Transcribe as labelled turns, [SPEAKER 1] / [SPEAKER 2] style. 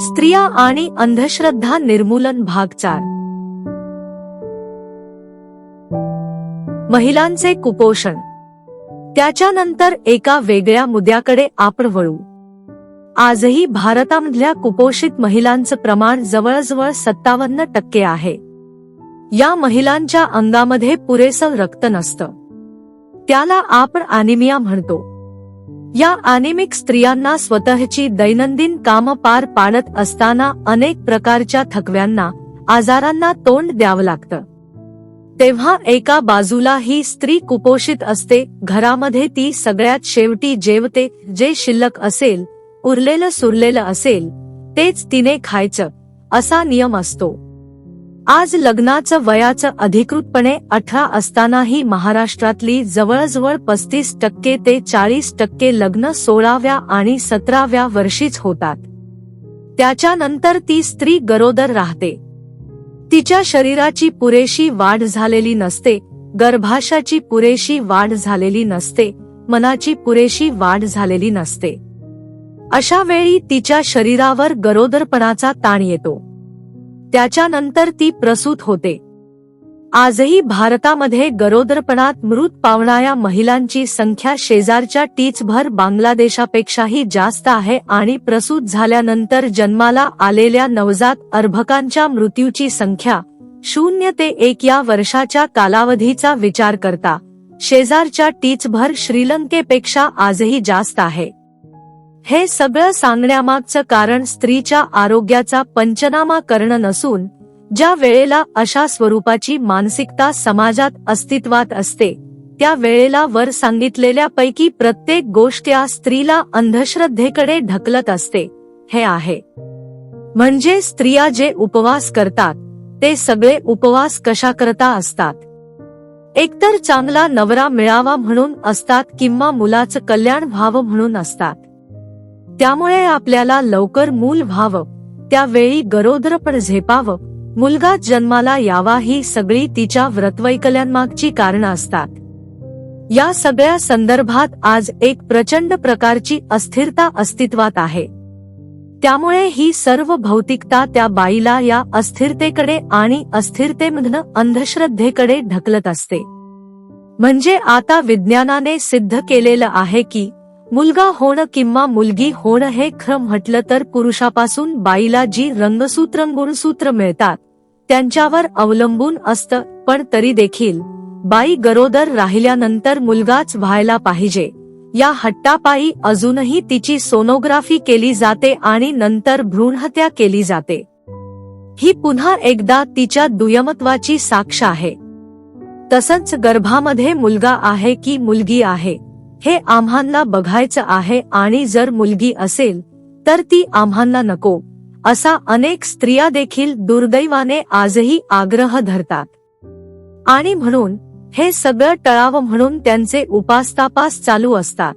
[SPEAKER 1] स्त्रिया आणि अंधश्रद्धा निर्मूलन भाग चार. महिलांचे कुपोषण. त्याच्यानंतर एका वेगळ्या मुद्द्याकडे आपण वळू. आजही भारतामधल्या कुपोषित महिलांचं प्रमाण जवळजवळ सत्तावन्न टक्के आहे. या महिलांच्या अंगामध्ये पुरेसं रक्त नसतं. त्याला आपण अॅनिमिया म्हणतो. या अनिमिक स्त्रियांना स्वतःची दैनंदिन कामं पार पाडत असताना अनेक प्रकारच्या थकव्यांना आजारांना तोंड द्यावं लागतं. तेव्हा एका बाजूला ही स्त्री कुपोषित असते घरामध्ये ती सगळ्यात शेवटी जेवते जे शिल्लक असेल उरलेलं सुरलेलं असेल तेच तिने खायचं असा नियम असतो. आज लग्नाचं वयाचं अधिकृतपणे अठरा असतानाही महाराष्ट्रातली जवळजवळ पस्तीस टक्के ते चाळीस टक्के लग्न सोळाव्या आणि सतराव्या वर्षीच होतात. त्याच्यानंतर ती स्त्री गरोदर राहते. तिच्या शरीराची पुरेशी वाढ झालेली नसते गर्भाशाची पुरेशी वाढ झालेली नसते मनाची पुरेशी वाढ झालेली नसते. अशा वेळी तिच्या शरीरावर गरोदरपणाचा ताण येतो. त्याच्यानंतर ती प्रसूत होते. आजही भारतामध्ये गरोदरपणात मृत पावणाऱ्या महिलांची संख्या शेजारच्या टीचभर बांगलादेशापेक्षाही जास्त आहे आणि प्रसूत झाल्यानंतर जन्माला आलेल्या नवजात अर्भकांच्या मृत्यूची संख्या शून्य ते एक या वर्षाच्या कालावधीचा विचार करता. शेजारच्या टीचभर श्रीलंकेपेक्षा आजही जास्त आहे. हे सगळं सांगण्यामागचं कारण स्त्रीच्या आरोग्याचा पंचनामा करणं नसून ज्या वेळेला अशा स्वरूपाची मानसिकता समाजात अस्तित्वात असते त्या वेळेला वर सांगितलेल्या पैकी प्रत्येक गोष्ट या स्त्रीला अंधश्रद्धेकडे ढकलत असते हे आहे. म्हणजे स्त्रिया जे उपवास करतात ते सगळे उपवास कशा करता असतात? एकतर चांगला नवरा मिळावा म्हणून असतात किंवा मुलाचं कल्याण व्हावं म्हणून असतात. त्यामुळे आपल्याला लवकर मूल व्हावं. त्यावेळी गरोदरपण झेपावं. मुलगा जन्माला यावा ही सगळी तिच्या व्रतवैकल्यांमागची कारणं असतात. या सगळ्या संदर्भात आज एक प्रचंड प्रकारची अस्थिरता अस्तित्वात आहे. त्यामुळे ही सर्व भौतिकता त्या बाईला या अस्थिरतेकडे आणि अस्थिरतेमधनं अंधश्रद्धेकडे ढकलत असते. म्हणजे आता विज्ञानाने सिद्ध केलेलं आहे की मुलगा होणं किंवा मुलगी होणं हे खरं म्हटलं तर पुरुषापासून बाईला जी रंगसूत्र गुणसूत्र मिळतात त्यांच्यावर अवलंबून असतं पण तरी देखील. बाई गरोदर राहिल्यानंतर मुलगाच व्हायला पाहिजे. या हट्टापायी अजूनही तिची सोनोग्राफी केली जाते आणि नंतर भ्रूणहत्या केली जाते. ही पुन्हा एकदा तिच्या दुयमत्वाची साक्ष आहे. तसंच गर्भामध्ये मुलगा आहे की मुलगी आहे. हे आम्हांना बघायचं आहे आणि जर मुलगी असेल तर ती आम्हांना नको. असा अनेक स्त्रिया देखील दुर्दैवाने आजही आग्रह धरतात. आणि म्हणून हे सगळं टळावं म्हणून त्यांचे उपासतापास चालू असतात.